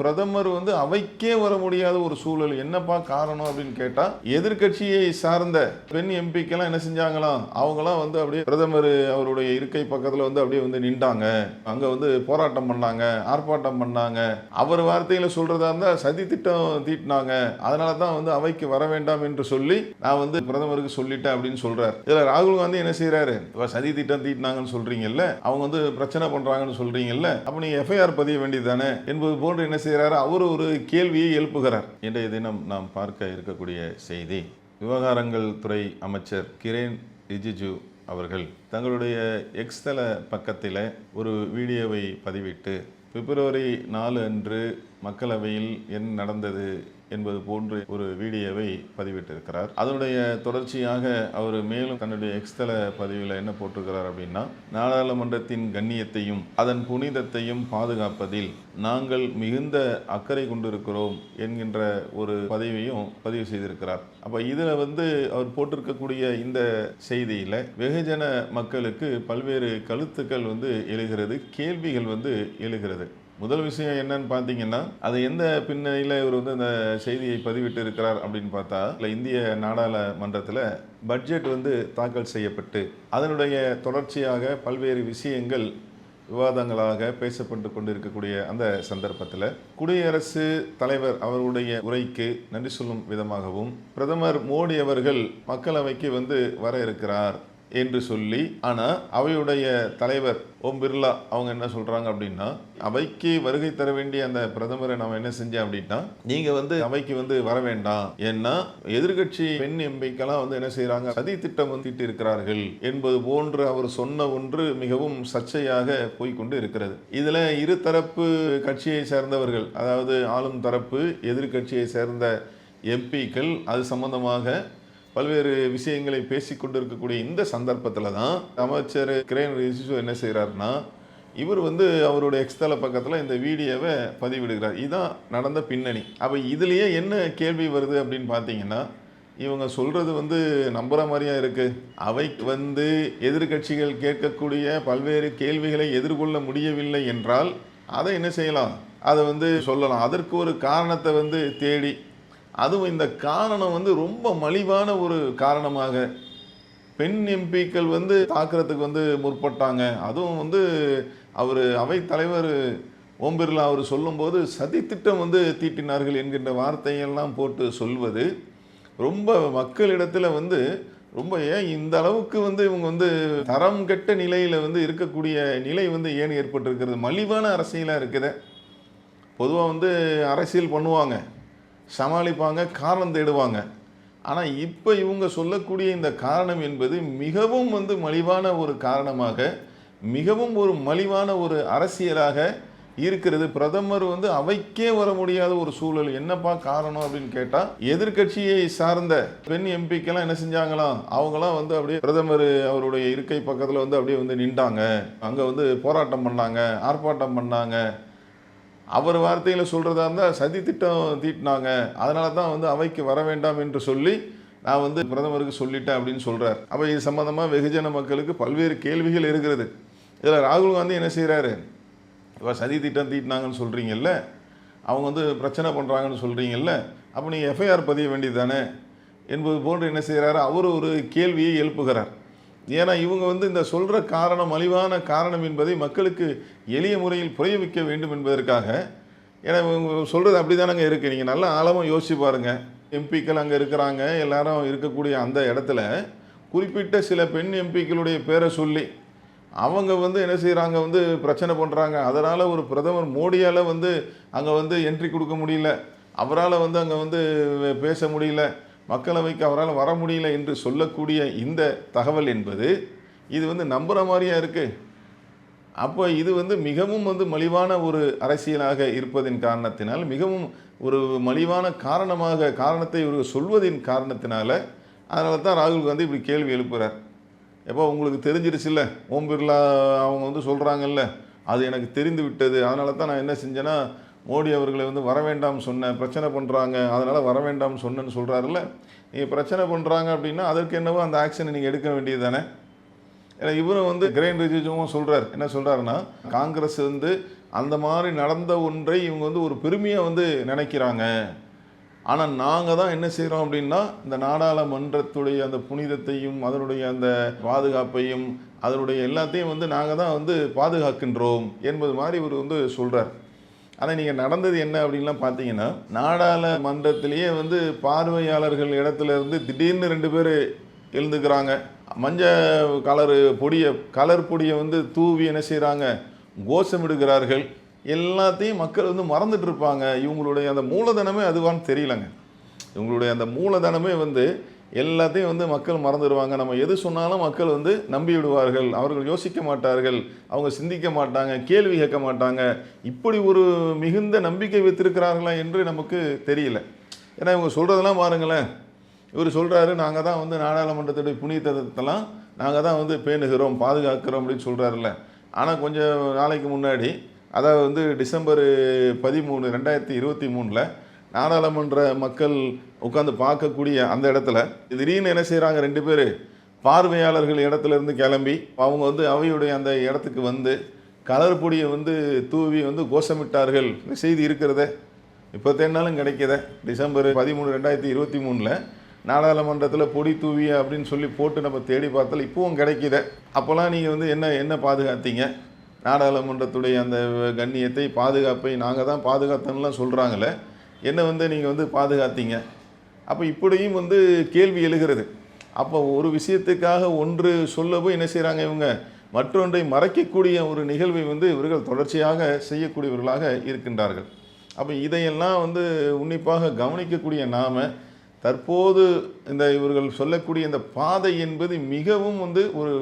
பிரதமர் வந்து அவைக்கே வர முடியாத ஒரு சூழல். என்னப்பா காரணம் அப்படின்னு கேட்டா எதிர்க்கட்சியை சார்ந்த பெண் எம்பிக்கெல்லாம் என்ன செஞ்சாங்களாம் அவங்களாம் வந்து அப்படியே பிரதமர் அவருடைய இருக்கை பக்கத்துல வந்து அப்படியே வந்து நின்றாங்க அங்க வந்து போராட்டம் பண்ணாங்க ஆர்ப்பாட்டம் பண்ணாங்க. அவர் வார்த்தையில சொல்றதா இருந்தா சதி திட்டம் தீட்டினாங்க. அதனால தான் வந்து அவைக்கு வர வேண்டாம் என்று சொல்லி நான் வந்து பிரதமருக்கு சொல்லிட்டேன் அப்படின்னு சொல்றாரு. இதுல ராகுல் காந்தி என்ன செய்யறாரு சதி திட்டம் தீட்டினாங்கன்னு சொல்றீங்கல்ல அவங்க வந்து பிரச்சனை பண்றாங்கன்னு சொல்றீங்கல்ல அப்ப நீங்க எஃப்ஐஆர் பதிய வேண்டியது தானே என்பது போன்று என்ன செய்யறாரு அவர் ஒரு கேள்வியை எழுப்புகிறார். இன்றைய தினம் நாம் பார்க்க இருக்கக்கூடிய செய்தி விவகாரங்கள் துறை அமைச்சர் கிரேன் ரிஜிஜு அவர்கள் தங்களுடைய எக்ஸ்தல பக்கத்தில் ஒரு வீடியோவை பதிவிட்டு பிப்ரவரி நாலு அன்று மக்களவையில் என்ன நடந்தது என்பது போன்று ஒரு வீடியோவை பதிவிட்டிருக்கிறார். அதனுடைய தொடர்ச்சியாக அவர் மேலும் தன்னுடைய எக்ஸ்தல பதிவில் என்ன போட்டிருக்கிறார் அப்படின்னா நாடாளுமன்றத்தின் கண்ணியத்தையும் அதன் புனிதத்தையும் பாதுகாப்பதில் நாங்கள் மிகுந்த அக்கறை கொண்டிருக்கிறோம் என்கின்ற ஒரு பதிவையும் பதிவு செய்திருக்கிறார். அப்போ இதில் வந்து அவர் போட்டிருக்கக்கூடிய இந்த செய்தியில் வெகுஜன மக்களுக்கு பல்வேறு கருத்துக்கள் வந்து எழுகிறது கேள்விகள் வந்து எழுகிறது. முதல் விஷயம் என்னன்னு பார்த்தீங்கன்னா அது எந்த பின்னணியில் இவர் வந்து அந்த செய்தியை பதிவிட்டு இருக்கிறார் அப்படின்னு பார்த்தா இல்லை இந்திய நாடாளுமன்றத்தில் பட்ஜெட் வந்து தாக்கல் செய்யப்பட்டு அதனுடைய தொடர்ச்சியாக பல்வேறு விஷயங்கள் விவாதங்களாக பேசப்பட்டு கொண்டிருக்கக்கூடிய அந்த சந்தர்ப்பத்தில் குடியரசு தலைவர் அவருடைய உரைக்கு நன்றி சொல்லும் விதமாகவும் பிரதமர் மோடி அவர்கள் மக்களவைக்கு வந்து வர இருக்கிறார். என்று சொல்லி ஆனால் அவையுடைய தலைவர் ஓம் பிர்லா அவங்க என்ன சொல்கிறாங்க அப்படின்னா அவைக்கு வருகை தர வேண்டிய அந்த பிரதமரை நாம் என்ன செஞ்சேன் அப்படின்னா நீங்கள் வந்து அவைக்கு வந்து வர வேண்டாம். ஏன்னா எதிர்கட்சி பெண் எம்பிக்கெல்லாம் வந்து என்ன செய்கிறாங்க சதி திட்டம் வந்துட்டு இருக்கிறார்கள் என்பது போன்று அவர் சொன்ன ஒன்று மிகவும் சர்ச்சையாக போய்கொண்டு இருக்கிறது. இதில் இரு தரப்பு கட்சியை சேர்ந்தவர்கள் அதாவது ஆளும் தரப்பு எதிர்கட்சியை சேர்ந்த எம்பிக்கள் அது சம்பந்தமாக பல்வேறு விஷயங்களை பேசிக்கொண்டிருக்கக்கூடிய இந்த சந்தர்ப்பத்தில் தான் அமைச்சர் கிரேன் ரிஜிஜு என்ன செய்கிறாருன்னா இவர் வந்து அவருடைய எக்ஸ்தல பக்கத்தில் இந்த வீடியோவை பதிவிடுகிறார். இதுதான் நடந்த பின்னணி. அப்போ இதுலேயே என்ன கேள்வி வருது அப்படின்னு பார்த்தீங்கன்னா இவங்க சொல்கிறது வந்து நம்புகிற மாதிரியா இருக்குது அவைக்கு வந்து எதிர்க்கட்சிகள் கேட்கக்கூடிய பல்வேறு கேள்விகளை எதிர்கொள்ள முடியவில்லை என்றால் அதை என்ன செய்யலாம்? அதை வந்து சொல்லலாம். அதற்கு ஒரு காரணத்தை வந்து தேடி அதுவும் இந்த காரணம் வந்து ரொம்ப மலிவான ஒரு காரணமாக. பெண் எம்பிக்கள் வந்து தாக்குறதுக்கு வந்து முற்பட்டாங்க. அதுவும் வந்து அவர் அவைத்தலைவர் ஓம் பிர்லா அவர் சொல்லும்போது சதித்திட்டம் வந்து தீட்டினார்கள் என்கின்ற வார்த்தையெல்லாம் போட்டு சொல்வது ரொம்ப மக்களிடத்தில் வந்து ரொம்ப ஏன் இந்த அளவுக்கு வந்து இவங்க வந்து தரம் கெட்ட நிலையில் வந்து இருக்கக்கூடிய நிலை வந்து ஏன் ஏற்பட்டிருக்கிறது? மலிவான அரசியலாக இருக்குது. பொதுவாக வந்து அரசியல் பண்ணுவாங்க. சமாளிப்பாங்க காரணம் தேடுவாங்க. ஆனால் இப்போ இவங்க சொல்லக்கூடிய இந்த காரணம் என்பது மிகவும் வந்து மலிவான ஒரு காரணமாக மிகவும் ஒரு மலிவான ஒரு அரசியலாக இருக்கிறது. பிரதமர் வந்து அவைக்கே வர முடியாத ஒரு சூழல். என்னப்பா காரணம் அப்படின்னு கேட்டால் எதிர்க்கட்சியை சார்ந்த பெண் எம்பிக்கெல்லாம் என்ன செஞ்சாங்களாம் அவங்களாம் வந்து அப்படியே பிரதமர் அவருடைய இருக்கை பக்கத்தில் வந்து அப்படியே வந்து நின்றாங்க அங்கே வந்து போராட்டம் பண்ணாங்க ஆர்ப்பாட்டம் பண்ணாங்க. அவர் வார்த்தையில் சொல்கிறதா இருந்தால் சதி திட்டம் தீட்டினாங்க. அதனால தான் வந்து அவைக்கு வர வேண்டாம் என்று சொல்லி நான் வந்து பிரதமருக்கு சொல்லிட்டேன் அப்படின்னு சொல்கிறார் அப்போ இது சம்மந்தமாக வெகுஜன மக்களுக்கு பல்வேறு கேள்விகள் இருக்கிறது. இதில் ராகுல் காந்தி என்ன செய்கிறாரு இப்போ சதி திட்டம் தீட்டினாங்கன்னு சொல்கிறீங்கல்ல அவங்க வந்து பிரச்சனை பண்ணுறாங்கன்னு சொல்கிறீங்கல்ல அப்போ நீங்கள் எஃப்ஐஆர் பதிய வேண்டியது தானே? என்பது போன்று என்ன செய்கிறாரு அவர் ஒரு கேள்வியை எழுப்புகிறார். ஏன்னா இவங்க வந்து இந்த சொல்கிற காரணம் மலிவான காரணம் என்பதை மக்களுக்கு எளிய முறையில் புரிய வைக்க வேண்டும் என்பதற்காக ஏன்னா இவங்க சொல்கிறது அப்படி தானங்க இருக்குது நீங்கள் நல்லா ஆழமாக யோசிச்சு பாருங்கள் எம்பிக்கள் அங்கே இருக்கிறாங்க. எல்லாரும் இருக்கக்கூடிய அந்த இடத்துல குறிப்பிட்ட சில பெண் எம்பிக்களுடைய பேரை சொல்லி அவங்க வந்து என்ன செய்கிறாங்க வந்து பிரச்சனை பண்ணுறாங்க அதனால் ஒரு பிரதமர் மோடியால் வந்து அங்கே வந்து என்ட்ரி கொடுக்க முடியல. அவரால் வந்து அங்கே வந்து பேச முடியல. மக்களவைக்கு அவரால் வர முடியல என்று சொல்லக்கூடிய இந்த தகவல் என்பது இது வந்து நம்புகிற மாதிரியா இருக்குது அப்போ இது வந்து மிகவும் வந்து மலிவான ஒரு அரசியலாக இருப்பதின் காரணத்தினால் மிகவும் ஒரு மலிவான காரணமாக காரணத்தை இவர் சொல்வதின் காரணத்தினால அதனால தான் ராகுல் காந்தி இப்படி கேள்வி எழுப்புகிறார் எப்போ உங்களுக்கு தெரிஞ்சிருச்சுல்ல? ஓம் பிர்லா அவங்க வந்து சொல்கிறாங்கல்ல அது எனக்கு தெரிந்து விட்டது. அதனால தான் நான் என்ன செஞ்சேன்னா மோடி அவர்களை வந்து வர வேண்டாம் சொன்னேன் பிரச்சனை பண்ணுறாங்க அதனால் வர வேண்டாம் சொன்னேன்னு சொல்கிறாருல்ல நீங்கள் பிரச்சனை பண்ணுறாங்க அப்படின்னா அதற்கு என்னவோ அந்த ஆக்ஷனை நீங்கள் எடுக்க வேண்டியது தானே. ஏன்னா இவரும் வந்து கிரேன் ரிஜிஜுவும் சொல்கிறார் என்ன சொல்கிறாருன்னா காங்கிரஸ் வந்து அந்த மாதிரி நடந்த ஒன்றை இவங்க வந்து ஒரு பெருமையாக வந்து நினைக்கிறாங்க. ஆனால் நாங்கள் தான் என்ன செய்கிறோம் அப்படின்னா இந்த நாடாளுமன்றத்துடைய அந்த புனிதத்தையும் அதனுடைய அந்த பாதுகாப்பையும் அதனுடைய எல்லாத்தையும் வந்து நாங்கள் தான் வந்து பாதுகாக்கின்றோம் என்பது மாதிரி இவர் வந்து சொல்கிறார் ஆனால் நீங்கள் நடந்தது என்ன அப்படின்லாம் பார்த்தீங்கன்னா நாடாளுமன்றத்திலேயே வந்து பார்வையாளர்கள் இடத்துல இருந்து திடீர்னு ரெண்டு பேர் எழுந்துக்கிறாங்க. மஞ்சள் கலரு பொடியை கலர் பொடியை வந்து தூவி என்ன செய்கிறாங்க கோஷமிடுகிறார்கள். எல்லாத்தையும் மக்கள் வந்து மறந்துட்டு இருப்பாங்க. இவங்களுடைய அந்த மூலதனமே அதுவான்னு தெரியலங்க. இவங்களுடைய அந்த மூலதனமே வந்து எல்லாத்தையும் வந்து மக்கள் மறந்துடுவாங்க. நம்ம எது சொன்னாலும் மக்கள் வந்து நம்பி விடுவார்கள் அவர்கள் யோசிக்க மாட்டார்கள். அவங்க சிந்திக்க மாட்டாங்க. கேள்வி கேட்க மாட்டாங்க. இப்படி ஒரு மிகுந்த நம்பிக்கை வைத்திருக்கிறார்களா என்று நமக்கு தெரியல. ஏன்னா இவங்க சொல்கிறதெல்லாம் பாருங்களேன். இவர் சொல்கிறாரு நாங்கள் தான் வந்து நாடாளுமன்றத்துடைய புனிதத்தெல்லாம் நாங்கள் தான் வந்து பேணுகிறோம் பாதுகாக்கிறோம் அப்படின்னு சொல்கிறாருல்ல ஆனால் கொஞ்சம் நாளைக்கு முன்னாடி அதாவது வந்து டிசம்பர் பதிமூணு ரெண்டாயிரத்தி இருபத்தி மூணில் நாடாளுமன்ற மக்கள் உட்காந்து பார்க்கக்கூடிய அந்த இடத்துல திடீர்னு என்ன செய்கிறாங்க ரெண்டு பேர்? பார்வையாளர்கள் இடத்துல இருந்து கிளம்பி அவங்க வந்து அவையுடைய அந்த இடத்துக்கு வந்து கலர் பொடியை வந்து தூவி வந்து கோஷமிட்டார்கள். செய்தி இருக்கிறத. இப்போ தேடினாலும் டிசம்பர் பதிமூணு ரெண்டாயிரத்தி இருபத்தி மூணில் நாடாளுமன்றத்தில் பொடி தூவி அப்படின்னு சொல்லி போட்டு நம்ம தேடி பார்த்தால் இப்போவும் கிடைக்கிற அப்போல்லாம் நீங்கள் வந்து என்ன என்ன பாதுகாத்தீங்க? நாடாளுமன்றத்துடைய அந்த கண்ணியத்தை பாதுகாப்பை நாங்கள் தான் பாதுகாத்தோம்லாம் சொல்கிறாங்களே என்னை வந்து நீங்கள் வந்து பாதுகாத்தீங்க. அப்போ இப்படியும் வந்து கேள்வி எழுகிறது. அப்போ ஒரு விஷயத்துக்காக ஒன்று சொல்ல போய் என்ன செய்கிறாங்க இவங்க? மற்றொன்றை மறைக்கக்கூடிய ஒரு நிகழ்வை வந்து இவர்கள் தொடர்ச்சியாக செய்யக்கூடியவர்களாக இருக்கின்றார்கள். அப்போ இதையெல்லாம் வந்து உன்னிப்பாக கவனிக்கக்கூடிய நாம் தற்போது இந்த இவர்கள் சொல்லக்கூடிய இந்த பாதை என்பது மிகவும் வந்து ஒரு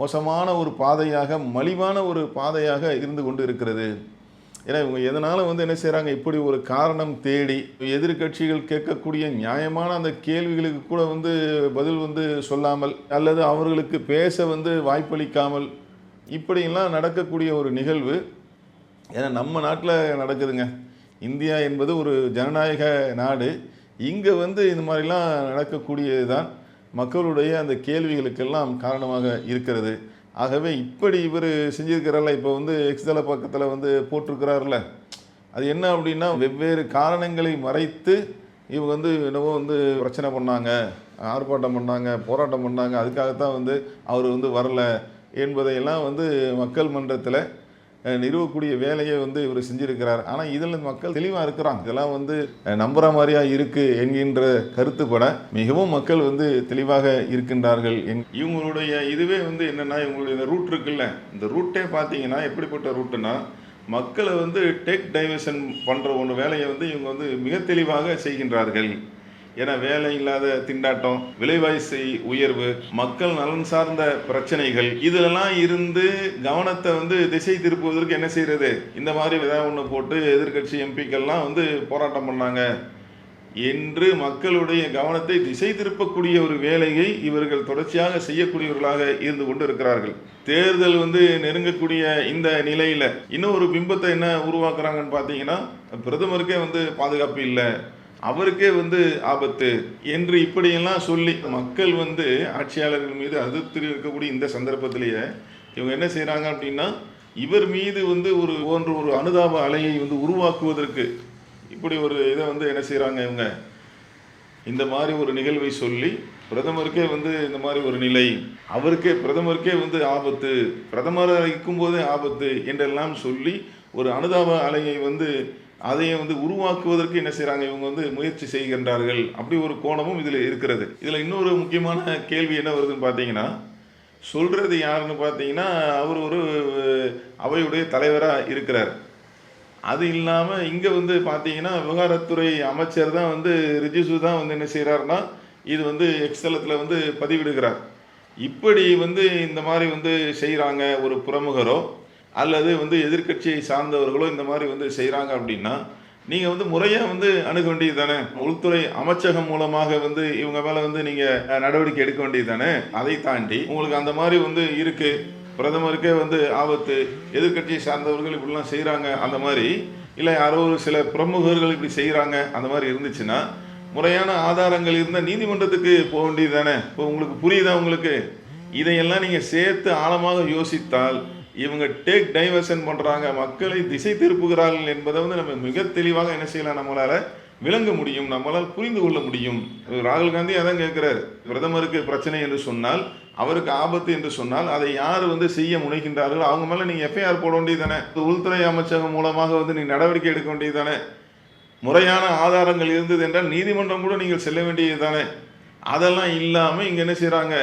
மோசமான ஒரு பாதையாக மலிவான ஒரு பாதையாக இருந்து கொண்டு இருக்கிறது. ஏன்னா இவங்க எதனால் வந்து என்ன செய்கிறாங்க இப்படி ஒரு காரணம் தேடி எதிர்க்கட்சிகள் கேட்கக்கூடிய நியாயமான அந்த கேள்விகளுக்கு கூட வந்து பதில் வந்து சொல்லாமல் அல்லது அவர்களுக்கு பேச வந்து வாய்ப்பளிக்காமல் இப்படியெல்லாம் நடக்கக்கூடிய ஒரு நிகழ்வு. ஏன்னா நம்ம நாட்டில் நடக்குதுங்க. இந்தியா என்பது ஒரு ஜனநாயக நாடு. இங்கே வந்து இந்த மாதிரிலாம் நடக்கக்கூடியது தான் மக்களுடைய அந்த கேள்விகளுக்கெல்லாம் காரணமாக இருக்கிறது. ஆகவே இப்படி இவர் செஞ்சிருக்கிறார்ல இப்போ வந்து எக்ஸ்தல பக்கத்தில் வந்து போட்டிருக்கிறார்ல அது என்ன அப்படின்னா வெவ்வேறு காரணங்களை மறைத்து இவங்க வந்து என்னவோ வந்து பிரச்சனை பண்ணாங்க ஆர்ப்பாட்டம் பண்ணாங்க போராட்டம் பண்ணாங்க அதுக்காகத்தான் வந்து அவர் வந்து வரலை என்பதையெல்லாம் வந்து மக்கள் மன்றத்தில் நிறுவக்கூடிய வேலையை வந்து இவர் செஞ்சிருக்கிறார். ஆனால் இதில் மக்கள் தெளிவாக இருக்கிறாங்க. இதெல்லாம் வந்து நம்புகிற நம்புற மாதிரியா இருக்குது என்கின்ற கருத்துப்பட மிகவும் மக்கள் வந்து தெளிவாக இருக்கின்றார்கள் என்- இவங்களுடைய இதுவே வந்து என்னென்னா இவங்களுடைய இந்த ரூட் இருக்குல்ல இந்த ரூட்டே பார்த்தீங்கன்னா எப்படிப்பட்ட ரூட்டுனா மக்களை வந்து டேக் டைவர்ஷன் பண்ணுற ஒன்று வேலையை வந்து இவங்க வந்து மிக தெளிவாக செய்கின்றார்கள். ஏன்னா வேலை இல்லாத திண்டாட்டம் விலைவாசி உயர்வு மக்கள் நலன் சார்ந்த பிரச்சனைகள் இதெல்லாம் இருந்து கவனத்தை வந்து திசை திருப்புவதற்கு என்ன செய்யறது இந்த மாதிரி ஏதாவது ஒன்று போட்டு எதிர்க்கட்சி எம்பிக்கள்லாம் வந்து போராட்டம் பண்ணாங்க. என்று மக்களுடைய கவனத்தை திசை திருப்பக்கூடிய ஒரு வேலையை இவர்கள் தொடர்ச்சியாக செய்யக்கூடியவர்களாக இருந்து கொண்டு இருக்கிறார்கள் தேர்தல் வந்து நெருங்கக்கூடிய இந்த நிலையில இன்னும் ஒரு பிம்பத்தை என்ன உருவாக்குறாங்கன்னு பார்த்தீங்கன்னா பிரதமருக்கே வந்து பாதுகாப்பு இல்லை. அவருக்கே வந்து ஆபத்து என்று இப்படியெல்லாம் சொல்லி மக்கள் வந்து ஆட்சியாளர்கள் மீது அதிருப்தி இருக்கக்கூடிய இந்த சந்தர்ப்பத்திலேயே இவங்க என்ன செய்கிறாங்க அப்படின்னா இவர் மீது வந்து ஒரு போன்ற ஒரு அனுதாப அலையை வந்து உருவாக்குவதற்கு இப்படி ஒரு இதை வந்து என்ன செய்கிறாங்க இவங்க? இந்த மாதிரி ஒரு நிகழ்வை சொல்லி பிரதமருக்கே வந்து இந்த மாதிரி ஒரு நிலை அவருக்கே பிரதமருக்கே வந்து ஆபத்து பிரதமர் இருக்கும்போதே ஆபத்து என்றெல்லாம் சொல்லி ஒரு அனுதாப அலையை வந்து அதையும் வந்து உருவாக்குவதற்கு என்ன செய்கிறாங்க இவங்க வந்து முயற்சி செய்கின்றார்கள். அப்படி ஒரு கோணமும் இதில் இருக்கிறது. இதில் இன்னொரு முக்கியமான கேள்வி என்ன வருதுன்னு பார்த்தீங்கன்னா சொல்கிறது யாருன்னு பார்த்தீங்கன்னா அவர் ஒரு அவையுடைய தலைவராக இருக்கிறார். அது இல்லாமல் இங்கே வந்து பார்த்தீங்கன்னா விவகாரத்துறை அமைச்சர் தான் வந்து ரிஜிசு தான் வந்து என்ன செய்கிறாருன்னா இது வந்து எக்ஸலத்தில் வந்து பதிவிடுகிறார். இப்படி வந்து இந்த மாதிரி வந்து செய்கிறாங்க ஒரு பிரமுகரோ அல்லது வந்து எதிர்க்கட்சியை சார்ந்தவர்களோ இந்த மாதிரி வந்து செய்கிறாங்க அப்படின்னா நீங்கள் வந்து முறையாக வந்து அணுக வேண்டியது தானே? உள்துறை அமைச்சகம் மூலமாக வந்து இவங்க மேலே வந்து நீங்கள் நடவடிக்கை எடுக்க வேண்டியது தானே? அதை தாண்டி உங்களுக்கு அந்த மாதிரி வந்து இருக்குது பிரதமருக்கே வந்து ஆபத்து. எதிர்க்கட்சியை சார்ந்தவர்கள் இப்படிலாம் செய்கிறாங்க அந்த மாதிரி. இல்லை யாரோ ஒரு சில பிரமுகர்கள் இப்படி செய்கிறாங்க அந்த மாதிரி இருந்துச்சுன்னா முறையான ஆதாரங்கள் இருந்தால் நீதிமன்றத்துக்கு போக வேண்டியது தானே? இப்போ உங்களுக்கு புரியுதா உங்களுக்கு? இதையெல்லாம் நீங்கள் சேர்த்து ஆழமாக யோசித்தால் இவங்க டேக் டைவர்ஷன் பண்ணுறாங்க மக்களை திசை திருப்புகிறார்கள் என்பதை வந்து நம்ம மிக தெளிவாக என்ன செய்யலாம்? நம்மளால் விளங்க முடியும் நம்மளால் புரிந்து கொள்ள முடியும். ராகுல் காந்தி அதான் கேட்குறாரு. பிரதமருக்கு பிரச்சனை என்று சொன்னால் அவருக்கு ஆபத்து என்று சொன்னால் அதை யார் வந்து செய்ய முனைகின்றார்கள் அவங்க மேலே நீங்கள் எஃப்ஐஆர் போட வேண்டியதானே உள்துறை அமைச்சகம் மூலமாக வந்து நீங்கள் நடவடிக்கை எடுக்க வேண்டியதானே முறையான ஆதாரங்கள் இருந்தது என்றால் நீதிமன்றம் கூட நீங்கள் செல்ல வேண்டியது தானே அதெல்லாம் இல்லாமல் இங்கே என்ன செய்கிறாங்க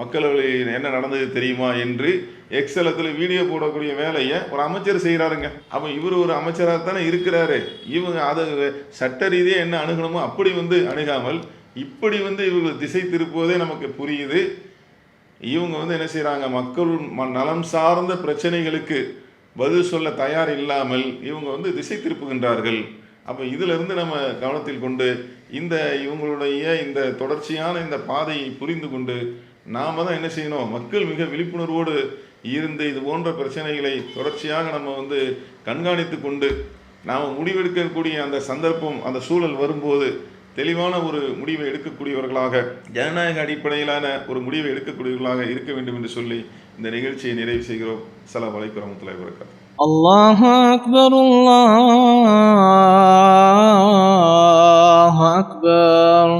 மக்களவை என்ன நடந்தது தெரியுமா என்று எக்ஸலத்தில் வீடியோ போடக்கூடிய வேலையை ஒரு அமைச்சர் செய்கிறாருங்க அப்போ இவர் ஒரு அமைச்சராக தானே இருக்கிறாரு. இவங்க அதை சட்ட ரீதியாக என்ன அணுகணுமோ அப்படி வந்து அணுகாமல் இப்படி வந்து இவர்கள் திசை திருப்புவதே நமக்கு புரியுது. இவங்க வந்து என்ன செய்கிறாங்க மக்கள் ம- நலம் சார்ந்த பிரச்சனைகளுக்கு பதில் சொல்ல தயார் இல்லாமல் இவங்க வந்து திசை திருப்புகின்றார்கள். அப்போ இதிலிருந்து நம்ம கவனத்தில் கொண்டு இந்த இவங்களுடைய இந்த தொடர்ச்சியான இந்த பாதையை புரிந்து கொண்டு நாம் தான் என்ன செய்யணும்? மக்கள் மிக விழிப்புணர்வோடு இருந்து இது போன்ற பிரச்சனைகளை தொடர்ச்சியாக நம்ம வந்து கண்காணித்து கொண்டு நாம் முடிவெடுக்கக்கூடிய அந்த சந்தர்ப்பம் அந்த சூழல் வரும்போது தெளிவான ஒரு முடிவை எடுக்கக்கூடியவர்களாக ஜனநாயக அடிப்படையிலான ஒரு முடிவை எடுக்கக்கூடியவர்களாக இருக்க வேண்டும் என்று சொல்லி இந்த நிகழ்ச்சியை நிறைவு செய்கிறோம். சலாம் வலைக்கு வரமத்துல வரகாத்து அல்லாஹ் அக்பர் அல்லாஹ் அக்பர்.